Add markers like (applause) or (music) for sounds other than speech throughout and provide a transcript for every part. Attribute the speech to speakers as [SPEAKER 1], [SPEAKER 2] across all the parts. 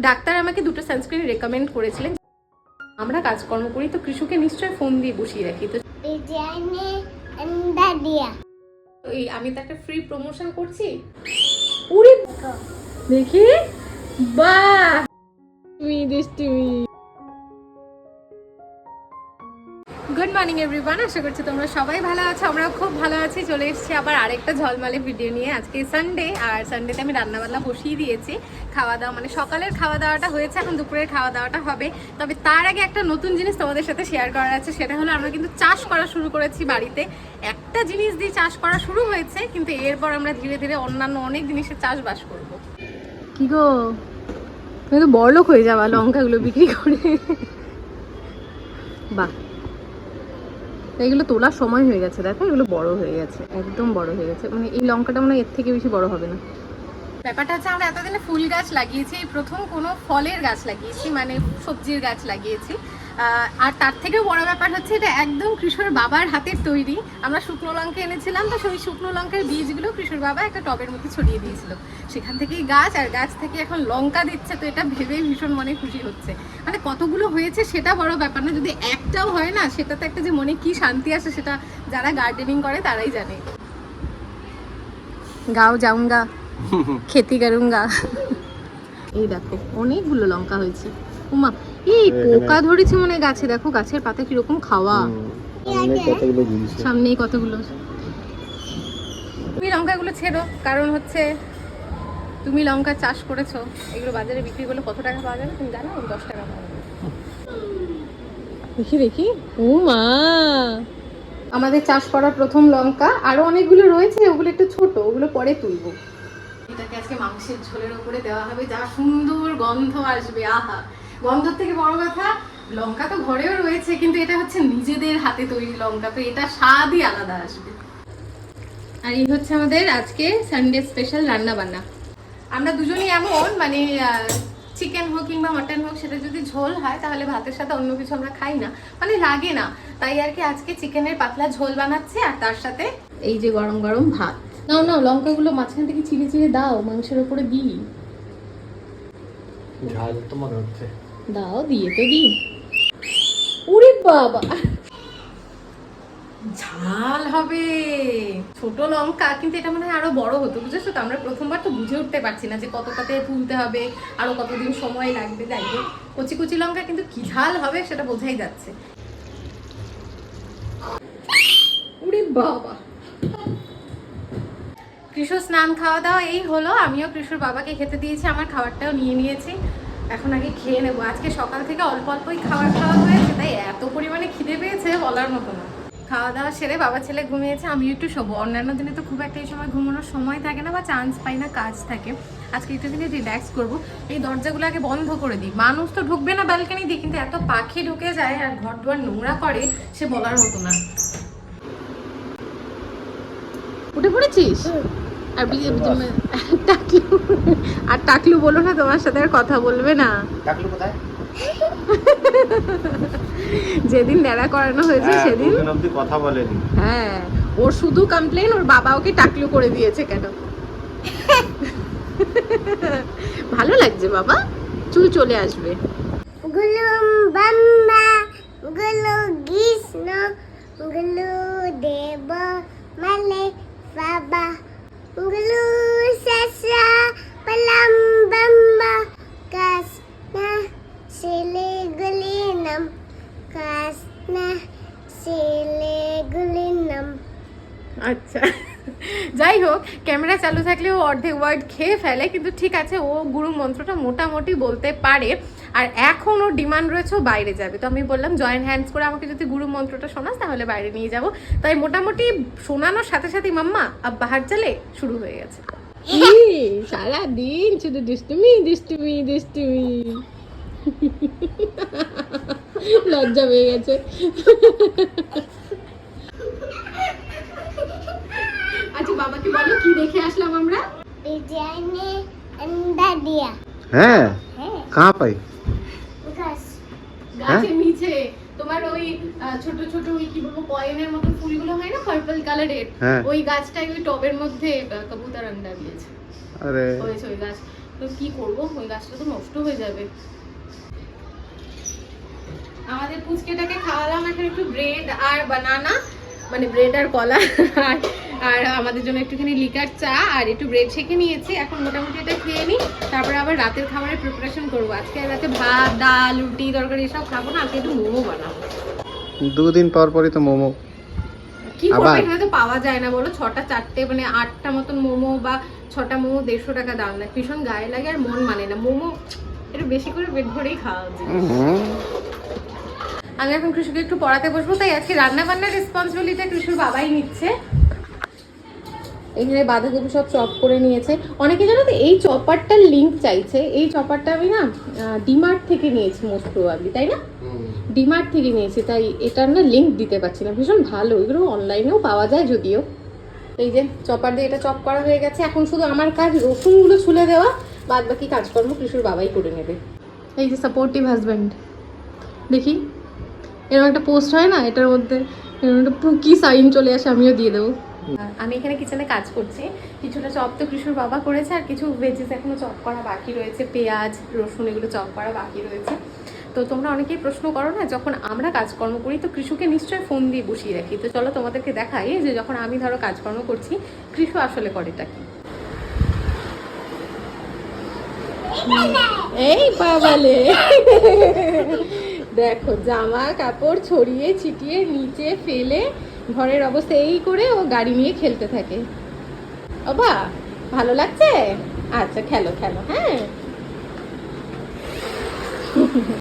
[SPEAKER 1] Doctor আমাকে দুটো sunscreen recommend করেছিলেন। আমরা কাজকর্ম করি তো কৃষকে নিশ্চয়ই ফোন দিয়ে বসিয়ে রাখি। তো. এই আমি তো একটা ফ্রি প্রমোশন করছি। উড়ি দেখি। বাহ! তুমি। গুড মর্নিং এভরিওয়ান, আশা করছি তোমরা সবাই ভালো আছো আমরা খুব ভালো আছি। চলে এসেছি আবার আরেকটা ঝলমালে ভিডিও নিয়ে। আজকে সানডে আর সানডেতে আমি রান্নাবান্না বসিয়ে দিয়েছি। খাওয়া দাওয়া মানে সকালের খাওয়া দাওয়াটা হয়েছে, এখন দুপুরের খাওয়া দাওয়াটা হবে। তবে তার আগে একটা নতুন জিনিস তোমাদের সাথে শেয়ার করার আছে, সেটা হলো আমরা কিন্তু চাষ করা শুরু করেছি বাড়িতে। একটা জিনিস দিয়ে চাষ করা শুরু হয়েছে, কিন্তু এরপর আমরা ধীরে ধীরে অন্যান্য অনেক জিনিসের চাষবাস করব। কি গো? তুমি তো বড়লোক হয়ে যাবা লঙ্কাগুলো বিক্রি করে। বাহ। এগুলো তোলার সময় হয়ে গেছে, দেখো, এগুলো বড় হয়ে গেছে, একদম বড় হয়ে গেছে। মানে এই লঙ্কাটা মনে এর থেকে বেশি বড় হবে না। ব্যাপারটা হচ্ছে আমরা এতদিনে ফুল গাছ লাগিয়েছি, এই প্রথম কোনো ফলের গাছ লাগিয়েছি মানে সবজির গাছ লাগিয়েছি। আর তার থেকেও বড় ব্যাপার হচ্ছে এটা একদম কৃষর বাবার হাতের তৈরি। আমরা শুকনো লঙ্কা এনেছিলাম তো সেই শুকনো লঙ্কার বীজগুলো কৃষর বাবা একটা টবের মধ্যে ছড়িয়ে দিয়েছিল। সেখান থেকেই গাছ আর গাছ থেকে এখন লঙ্কা দিচ্ছে তো এটা ভেবেই ভীষণ মনে খুশি হচ্ছে। মানে কতগুলো হয়েছে সেটা বড় ব্যাপার না যদি একটাও হয় না সেটাতে একটা যে মনে কি শান্তি আসে সেটা যারা গার্ডেনিং করে তারাই জানে। গাও যাউঙ্গা (laughs) খেতি করুঙ্গা। এই দেখো অনেকগুলো লঙ্কা হয়েছে। উমা এই পোকা ধরেছে মনে গাছে। দেখো গাছের পাতা কীরকম খাওয়া। সামনেই কতগুলো তুমি লঙ্কাগুলো ছেড়ো কারণ হচ্ছে তুমি লঙ্কা চাষ করেছ। এগুলো বাজারে বিক্রি করলে কত টাকা পাওয়া যাবে তুমি জানো? দশ টাকা পাওয়া যাবে দেখি দেখি। ও মা আমাদের চাষ করা প্রথম লঙ্কা। আরও অনেকগুলো রয়েছে ওগুলো একটু ছোট ওগুলো পরে তুলবো। এটাকে আজকে মাংসের ঝোলের উপরে দেওয়া হবে যা সুন্দর গন্ধ আসবে আহা! গন্ধ থেকে বড় কথা, লঙ্কা তো ঘরেও রয়েছে, কিন্তু এটা হচ্ছে নিজেদের হাতে তৈরি লঙ্কা, তো এটা স্বাদই আলাদা আসবে। আর এই হচ্ছে আমাদের আজকে সানডে স্পেশাল রান্না বান্না আমরা দুজনই এমন মানে চিকেন হোক কিংবা মাটন হোক, সেটা যদি ঝোল হয়, তাহলে ভাতের সাথে অন্য কিছু আমরা খাই না। মানে লাগে না। তাই আর কি আজকে চিকেনের পাতলা ঝোল বানাচ্ছি, আর তার সাথে এই যে গরম গরম ভাত। নাও নাও, লঙ্কাগুলো মাঝখান থেকে চিড়ে চিড়ে দাও, মাংসের উপরে দিই।
[SPEAKER 2] ঝাল তো মনে হচ্ছে।
[SPEAKER 1] দাও দিয়ে তো দিই। উরে বাবা। ঝাল হবে। ছোট লঙ্কা কিন্তু এটা মনে হয় আরও বড় হতো বুঝেছ তো? আমরা প্রথমবার তো বুঝে উঠতে পারছি না যে কতটাতে তুলতে হবে আরও কতদিন সময় লাগবে। যাই হোক কচি কচি লঙ্কা কিন্তু কি ঝাল হবে সেটা বোঝাই যাচ্ছে। উরে বাবা। কৃষ্ণ স্নান খাওয়া দাওয়া এই হলো। আমিও কৃষ্ণর বাবাকে খেতে দিয়েছি আমার খাবারটাও নিয়ে নিয়েছি। এখন আগে খেয়ে নেব। আজকে সকাল থেকে অল্প অল্পই খাবার খাওয়া হয়েছে, তাই এত পরিমাণে খিদে পেয়েছে বলার মতো না। খাওয়া দাওয়া সেরে বাবা ছেলে ঘুমিয়েছে, আমিও একটু শোবো। অন্যান্য দিনে তো খুব একটা এই সময় ঘুমানোর সময় থাকে না বা চান্স পাই না, কাজ থাকে। আজকে একটু দিনে রিল্যাক্স করব। এই দরজাগুলো আগে বন্ধ করে দিই। মানুষ তো ঢুকবে না ব্যালকানি দিয়ে, কিন্তু এত পাখি ঢুকে যায় আর ঘর দুয়ার নোংরা করে, সে বলার মতো না। উঠে পড়েছিস? আর বি- (laughs) টাকলু আর টাকলু বলো না তোমার সাথে আর কথা বলবে না
[SPEAKER 2] টাকলু কোথায় (laughs)
[SPEAKER 1] যেদিন ন্যাড়া করানো হয়েছে
[SPEAKER 2] হ্যাঁ,
[SPEAKER 1] সেদিন
[SPEAKER 2] কথা বলেনি
[SPEAKER 1] হ্যাঁ ওর শুধু কমপ্লেন ওর বাবা ওকে টাকলু করে দিয়েছে কেন (laughs) ভালো লাগছে বাবা চুল চলে আসবে
[SPEAKER 3] Gulum bamba. Gulu gisno. Gulu deba. Male faba.
[SPEAKER 1] আচ্ছা। যাই হোক, ক্যামেরা চালু থাকলে ও অর্ধেক ওয়ার্ড খেয়ে ফেলে, কিন্তু ঠিক আছে, ও গুরু মন্ত্রটা মোটামুটি বলতে পারে। আর এখন ওর ডিমান্ড রয়েছে বাইরে যাবে। তো আমি বললাম জয়েন্ট হ্যান্ডস করে আমাকে যদি গুরু মন্ত্রটা শোনাস তাহলে বাইরে নিয়ে যাব। তাই মোটামুটি শোনানোর সাথে সাথে মাম্মা আব বাহার চলে শুরু হয়ে গেছে। সারা দিন শুধু দুষ্টুমি দুষ্টুমি দুষ্টুমি। লজ্জা পেয়ে গেছে। আচ্ছা বাবাকে বলো কি দেখে আসলাম আমরা.
[SPEAKER 2] হ্যাঁ.
[SPEAKER 1] গাছের নিচে। তোমার ওই ছোট ছোট ওই কি বলব কয়েনের মতো ফুলগুলো হয় না? পার্পল কালারের
[SPEAKER 2] হ্যাঁ।
[SPEAKER 1] ওই গাছটাই ওই টবের মধ্যে কবুতর আন্ডা দিয়েছে।
[SPEAKER 2] আরে।
[SPEAKER 1] হয়েছে ওই গাছ। তো কি করব? ওই গাছটা তো নষ্ট হয়ে যাবে। আমাদের পুচকেটাকে খাওয়ালাম এখন একটু ব্রেড আর বানানা মানে ব্রেড আর কলা। আর আর আমাদের জন্য একটুখানি লিকার চা আর একটু ব্রেড শেখে নিয়েছি। এখন মোটামুটি এটা খেয়ে নিই। তারপরে আবার রাতের খাবারের প্রিপারেশন করব। আজকে রাতে ভাত ডাল রুটি তরকারি এসব খাব না আজকে একটু মোমো বানাবো।
[SPEAKER 2] দুদিন পর পরই তো মোমো।
[SPEAKER 1] কি করব? এখানে তো পাওয়া যায় না বলো। ছটা চারটে মানে আটটা মতন মোমো বা ছটা মোমো দেড়শো টাকা দাম। না ভীষণ গায়ে লাগে আর মন মানে না। মোমো একটু বেশি করে পেট ভরেই খাওয়া উচিত। আমি এখন কৃষকে একটু পড়াতে বসবো তাই আজকে রান্না বান্নার রেসপন্সিবিলিটি কৃষুর বাবাই নিচ্ছে। এখানে বাঁধাকপি সব চপ করে নিয়েছে। অনেকে জানো তো এই চপারটার লিঙ্ক চাইছে। এই চপারটা আমি না ডিমার্ট থেকে নিয়েছি মোস্ট প্রবাবলি তাই না? ডিমার্ট থেকে নিয়েছি তাই এটার না লিঙ্ক দিতে পারছি না। ভীষণ ভালো এগুলো অনলাইনেও পাওয়া যায় যদিও। এই যে চপার দিয়ে এটা চপ করা হয়ে গেছে। এখন শুধু আমার কাজ রসুনগুলো ছুলে দেওয়া বাদ বাকি কাজকর্ম কৃষুর বাবাই করে নেবে। এই যে সাপোর্টিভ হাজব্যান্ড দেখি। এরকম একটা পোস্ট হয় না এটার মধ্যে এরকম একটা পুকি সাইন চলে আসে আমিও দিয়ে দেবো। আমি এখানে কিচেনে কাজ করছি। কিছুটা চপ তো কৃষুর বাবা করেছে, আর কিছু ভেজেস এখনও চপ করা বাকি রয়েছে। পেঁয়াজ, রসুন এগুলো চপ করা বাকি রয়েছে। তো তোমরা অনেকেই প্রশ্ন করো না, যখন আমরা কাজকর্ম করি, তো কৃষুকে নিশ্চয়ই ফোন দিয়ে বসিয়ে রাখি। তো চলো তোমাদেরকে দেখাই যে যখন আমি ধরো কাজকর্ম করছি, কৃষু আসলে করেটা কি? এই বাবালে। দেখো, জামা কাপড় ছড়িয়ে ছিটিয়ে নিচে ফেলে ঘরের অবস্থা এই করে ও গাড়ি নিয়ে খেলতে থাকে। অবা, ভালো লাগছে? আচ্ছা খেলো খেলো হ্যাঁ।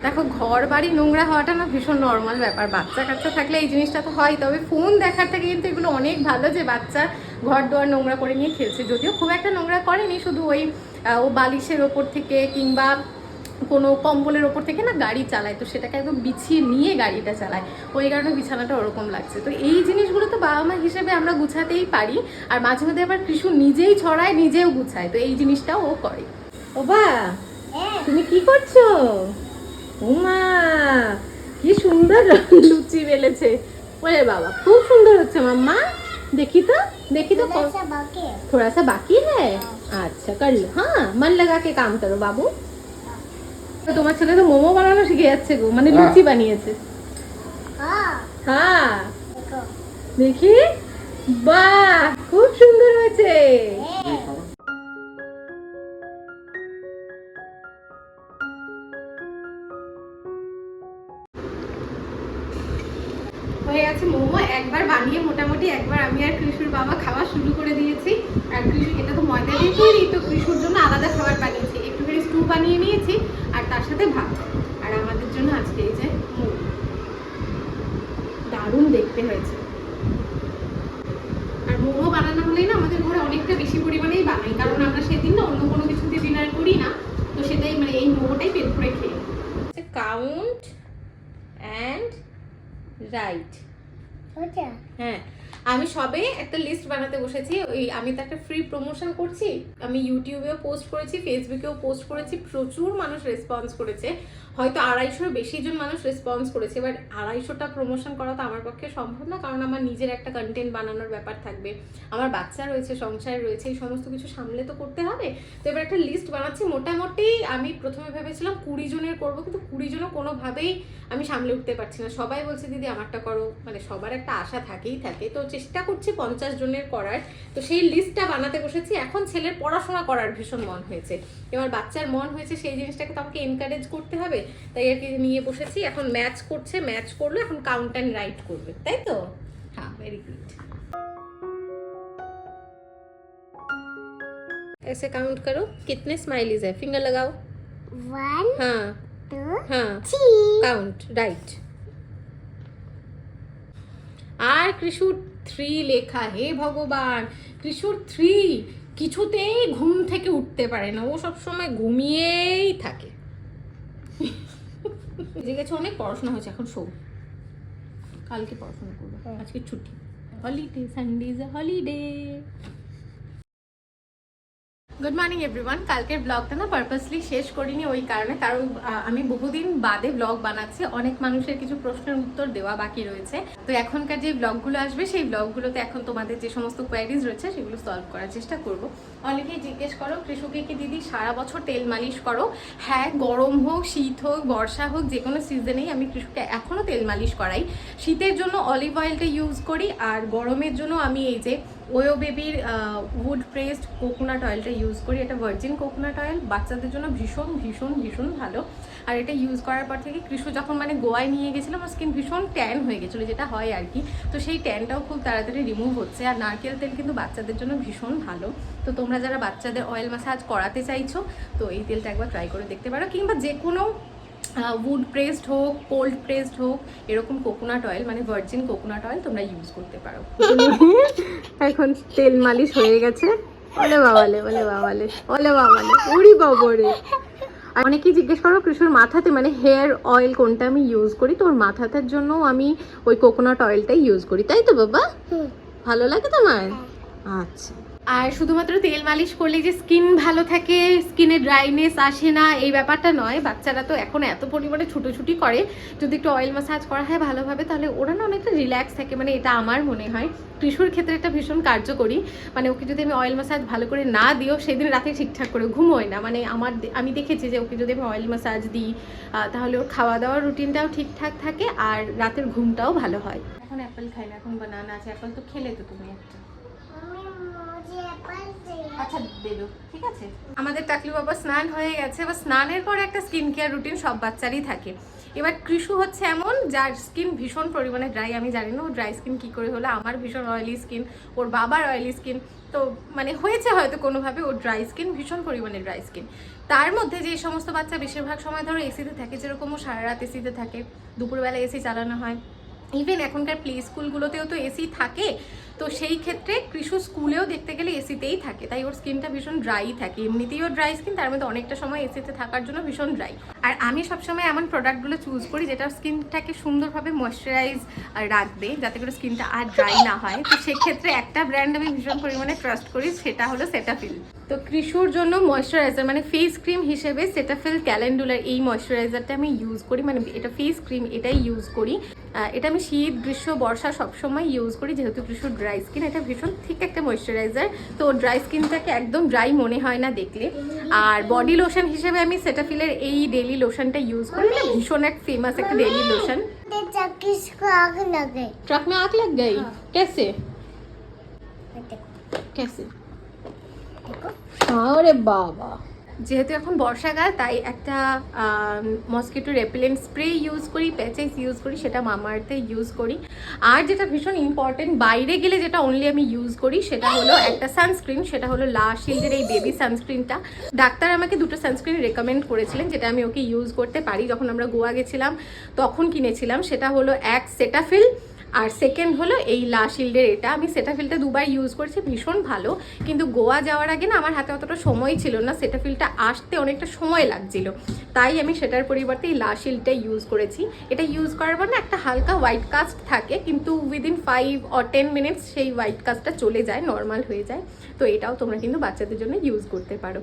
[SPEAKER 1] দেখো, ঘর, বাড়ি, নোংরা হওয়াটা না ভীষণ নর্মাল ব্যাপার। বাচ্চা কাচ্চা থাকলে এই জিনিসটা তো হয়, তবে ফোন দেখার থেকে কিন্তু এগুলো অনেক ভালো যে বাচ্চা ঘর দোয়ার নোংরা করে নিয়ে খেলছে। যদিও খুব একটা নোংরা করেনি, শুধু ওই ও বালিশের ওপর থেকে কিংবা কোনো কম্বলের ওপর থেকে না গাড়ি চালায় তো সেটাকে একদম বিছিয়ে নিয়ে গাড়িটা চালায় ওই কারণে বিছানাটা ওরকম লাগছে তো এই জিনিসগুলো তো বাবা মা হিসেবে আমরা গুছাতেই পারি আর মাঝে মাঝে আবার কৃষু নিজেই ছড়ায় নিজেও গুছায় তো এই জিনিসটাও ও করে ও বা তুমি কি করছো উমা কি সুন্দর লুচি বেলেছে ওরে বাবা খুব সুন্দর হচ্ছে মাম্মা দেখি তো দেখি তো ক-
[SPEAKER 3] ऐसा बाकी है
[SPEAKER 1] थोड़ा सा बाकी है अच्छा कर लो हाँ मन लगा के काम करो बाबू তোমার ছেলে তো মোমো বানানো শিখে যাচ্ছে গো মানে হ্যাঁ। লুচি বানিয়েছে। হ্যাঁ। দেখি? বাহ খুব সুন্দর হয়েছে। হয়ে গেছে মোমো একবার বানিয়ে মোটামুটি একবার আমি আর কৃষুর বাবা খাওয়া শুরু করে দিয়েছি। আর কৃষু এটা তো ময়দা দিয়ে তৈরি তো কৃষুর জন্য আলাদা খাবার বানিয়েছি বানিয়ে নিয়েছি আর তার সাথে ভাত। আর আমাদের জন্য আজকে এই যে মোমো দারুণ দেখতে হয়েছে। আর মোমো বানানো হলেই না আমাদের ঘরে অনেকটা বেশি পরিমাণেই বানাই। কারণ আমরা সেদিন না অন্য কোনো কিছু দিয়ে ডিনার করি না তো সেটাই মানে এই মোমোটাই পেট করে খেয়ে কাউন্ট অ্যান্ড রাইট হ্যাঁ আমি সবে একটা লিস্ট বানাতে বসেছি। ওই আমি তো একটা ফ্রি প্রমোশন করছি, আমি ইউটিউবেও পোস্ট করেছি ফেসবুকেও পোস্ট করেছি, প্রচুর মানুষ রেসপন্স করেছে। হয়তো আড়াইশোর বেশি জন মানুষ রেসপন্স করেছে এবার আড়াইশোটা প্রমোশন করা তো আমার পক্ষে সম্ভব না, কারণ আমার নিজের একটা কন্টেন্ট বানানোর ব্যাপার থাকবে। আমার বাচ্চা রয়েছে, সংসার রয়েছে, এই সমস্ত কিছু সামলে তো করতে হবে। তো এবার একটা লিস্ট বানাচ্ছি, মোটামুটি আমি প্রথমে ভেবেছিলাম কুড়ি জনের করব, কিন্তু কুড়ি জনও কোনোভাবেই আমি সামলে উঠতে পারছি না। সবাই বলছে, দিদি, আমারটা করো। মানে সবার একটা আশা থাকেই থাকে। তো চেষ্টা করছি পঞ্চাশ জনের করার। তো সেই লিস্টটা বানাতে বসেছি। এখন ছেলের পড়াশোনা করার ভীষণ মন হয়েছে। এবার বাচ্চার মন হয়েছে, সেই জিনিসটাকে তো আমাকে এনকারেজ করতে হবে। তাই আর কি নিয়ে বসেছি এখন ম্যাচ করছে ম্যাচ করলো এখন কাউন্ট অ্যান্ড রাইট করবে তাই তো হ্যাঁ ভেরি গুড ऐसे काउंट करो कितने स्माइलीज है फिंगर लगाओ
[SPEAKER 3] वन
[SPEAKER 1] हाँ
[SPEAKER 3] टू
[SPEAKER 1] हाँ
[SPEAKER 3] थ्री
[SPEAKER 1] কাউন্ট রাইট আর কৃষুর থ্রি লেখা হে ভগবান কৃষুর থ্রি কিছুতেই ঘুম থেকে উঠতে পারে না ও সব সময় ঘুমিয়েই থাকে যে গেছে অনেক পড়াশোনা হয়েছে এখন শো কালকে পড়াশোনা করব আজকে ছুটি। Holiday Sunday is holiday good morning everyone কালকের ব্লগটা না পারপাসলি শেষ করিনি ওই কারণে কারণ আমি বহুদিন বাদে ব্লগ বানাচ্ছি। অনেক মানুষের কিছু প্রশ্নের উত্তর দেওয়া বাকি রয়েছে। তো এখনকার যে ব্লগগুলো আসবে সেই ব্লগগুলোতে এখন তোমাদের যে সমস্ত কোয়ারিজ রয়েছে সেগুলো সলভ করার চেষ্টা করব। অনেকেই জিজ্ঞেস করো, কৃষকে কি দিদি সারা বছর তেল মালিশ করো? হ্যাঁ গরম হোক, শীত হোক, বর্ষা হোক, যে কোনো সিজনেই আমি কৃষককে এখনও তেল মালিশ করাই। শীতের জন্য অলিভ অয়েলটা ইউজ করি, আর গরমের জন্য আমি এই যে ওয়ো বেবির উড প্রেসড কোকোনাট অয়েলটা ইউজ করি। এটা ভার্জিন কোকোনাট অয়েল বাচ্চাদের জন্য ভীষণ ভীষণ ভীষণ ভালো। আর এটা ইউজ করার পর থেকে কৃষ্ণ যখন মানে গোয়ায় নিয়ে গেছিলাম আমার স্কিন ভীষণ ট্যান হয়ে গেছিল, যেটা হয় আর কি। তো সেই ট্যানটাও খুব তাড়াতাড়ি রিমুভ হচ্ছে। আর নারকেল তেল কিন্তু বাচ্চাদের জন্য ভীষণ ভালো। তো তোমরা যারা বাচ্চাদের অয়েল ম্যাসাজ করাতে চাইছো তো এই তেলটা একবার ট্রাই করে দেখতে পারো। কিংবা যে কোনো উড প্রেসড হোক কোল্ড প্রেসড হোক এরকম কোকোনাট অয়েল মানে ভার্জিন কোকোনাট অয়েল তোমরা ইউজ করতে পারো। (laughs) এখন তেল মালিশ হয়ে গেছে। ওলে বাবালে ওলে বাবালে ওলে বাবালে উড়ি বাবরে। আর অনেকেই জিজ্ঞেস করো কৃষ্ণর মাথাতে মানে হেয়ার অয়েল কোনটা আমি ইউজ করি? তো ওর মাথাটার জন্য আমি ওই কোকোনাট অয়েলটাই ইউজ করি। তাই তো বাবা?
[SPEAKER 3] হুম।
[SPEAKER 1] ভালো লাগে তোমার? আচ্ছা। আর শুধুমাত্র তেল মালিশ করলে যে স্কিন ভালো থাকে, স্কিনে ড্রাইনেস আসে না, এই ব্যাপারটা নয়। বাচ্চারা তো এখন এত পরিমাণে ছুটোছুটি করে, যদি একটু অয়েল ম্যাসাজ করা হয় ভালোভাবে, তাহলে ওরা না অনেকটা রিল্যাক্স থাকে। মানে এটা আমার মনে হয়। ত্রিশুর ক্ষেত্রে এটা ভীষণ কার্যকরী। মানে ওকে যদি আমি অয়েল ম্যাসাজ ভালো করে না দিও, সেদিন রাতে ঠিকঠাক করে ঘুমোয় না। মানে আমার আমি দেখেছি যে ওকে যদি আমি অয়েল ম্যাসাজ দিই তাহলে ওর খাওয়া দাওয়ার রুটিনটাও ঠিকঠাক থাকে আর রাতের ঘুমটাও ভালো হয়। এখন অ্যাপেল খাই না, এখন বানানা আছে। অ্যাপেল তো খেলে তো তুমি একটা। আচ্ছা আমাদের টাকলু বাবা স্নান হয়ে গেছে। এবার স্নানের পর একটা স্কিন কেয়ার রুটিন সব বাচ্চারই থাকে। এবার কৃষু হচ্ছে এমন, যার স্কিন ভীষণ পরিমাণে ড্রাই আমি জানি না ও ড্রাই স্কিন কী করে হলো, আমার ভীষণ অয়েলি স্কিন ওর বাবার অয়েলি স্কিন তো মানে হয়েছে হয়তো কোনোভাবে, ওর ড্রাই স্কিন ভীষণ পরিমাণে ড্রাই স্কিন তার মধ্যে যে সমস্ত বাচ্চা বেশিরভাগ সময় ধরো এসিতে থাকে, যেরকম ও সারা রাত এসিতে থাকে, দুপুরবেলা এসি চালানো হয় ইভেন এখনকার প্লে স্কুলগুলোতেও তো এসি থাকে, তো সেই ক্ষেত্রে কৃষু স্কুলেও দেখতে গেলে এসিতেই থাকে। তাই ওর স্কিনটা ভীষণ ড্রাই থাকে। এমনিতেই ওর ড্রাই স্কিন তার মধ্যে অনেকটা সময় এসিতে থাকার জন্য ভীষণ ড্রাই আর আমি সবসময় এমন প্রোডাক্টগুলো চুজ করি যেটা স্কিনটাকে সুন্দরভাবে ময়শ্চারাইজ রাখবে, যাতে করে স্কিনটা আর ড্রাই না হয়। তো সেক্ষেত্রে একটা ব্র্যান্ড আমি ভীষণ পরিমাণে ট্রাস্ট করি, সেটা হলো সেটাফিল তো কৃষুর জন্য ময়শ্চারাইজার মানে ফেস ক্রিম হিসেবে সেটাফিল ক্যালেন্ডুলার এই ময়শ্চারাইজারটা আমি ইউজ করি মানে এটা ফেস ক্রিম এটাই ইউজ করি আহ, এটা আমি শীত গ্রীষ্ম বর্ষা সবসময় ইউজ করি যেহেতু কৃষুর ড্রাই স্কিন এটা ভীষণ ঠিক একটা ময়শ্চারাইজার তো ড্রাই স্কিনটাকে একদম ড্রাই মনে হয় না দেখলে আর বডি লোশন হিসেবে আমি সেটাফিলের এই ডেলি লোশনটা ইউজ করি এটা ভীষণ এক ফেমাস একটা ডেলি লোশন
[SPEAKER 3] देखो किसको आग लगे
[SPEAKER 1] ट्रक में आग लग गई कैसे
[SPEAKER 3] देखो
[SPEAKER 1] कैसे আরে বাবা। যেহেতু এখন বর্ষাকাল, তাই একটা মসকিটো রেপিলেন্ট স্প্রে ইউজ করি প্যাচেস ইউজ করি, সেটা মামার্থে ইউজ করি। আর যেটা ভীষণ ইম্পর্টেন্ট বাইরে গেলে যেটা অনলি আমি ইউজ করি, সেটা হলো একটা সানস্ক্রিন সেটা হলো লা এই বেবি সানস্ক্রিনটা ডাক্তার আমাকে দুটো সানস্ক্রিন রেকমেন্ড করেছিলেন, যেটা আমি ওকে ইউজ করতে পারি। যখন আমরা গোয়া গেছিলাম, তখন কিনেছিলাম, সেটা হলো এক সেটাফিল আর সেকেন্ড হলো এই লা শিল্ডের এটা। আমি সেটাফিলটা দুবার ইউজ করেছি, ভীষণ ভালো। কিন্তু গোয়া যাওয়ার আগে না আমার হাতে অতটা সময় ছিল না সেটাফিলটা আসতে অনেকটা সময় লাগছিল। তাই আমি সেটার পরিবর্তে এই লা শিল্ডটা ইউজ করেছি। এটা ইউজ করার পর না একটা হালকা হোয়াইট কাস্ট থাকে, কিন্তু within five or ten minutes সেই হোয়াইট কাস্টটা চলে যায় নর্মাল হয়ে যায়। তো এটাও তোমরা কিন্তু বাচ্চাদের জন্য ইউজ করতে পারো।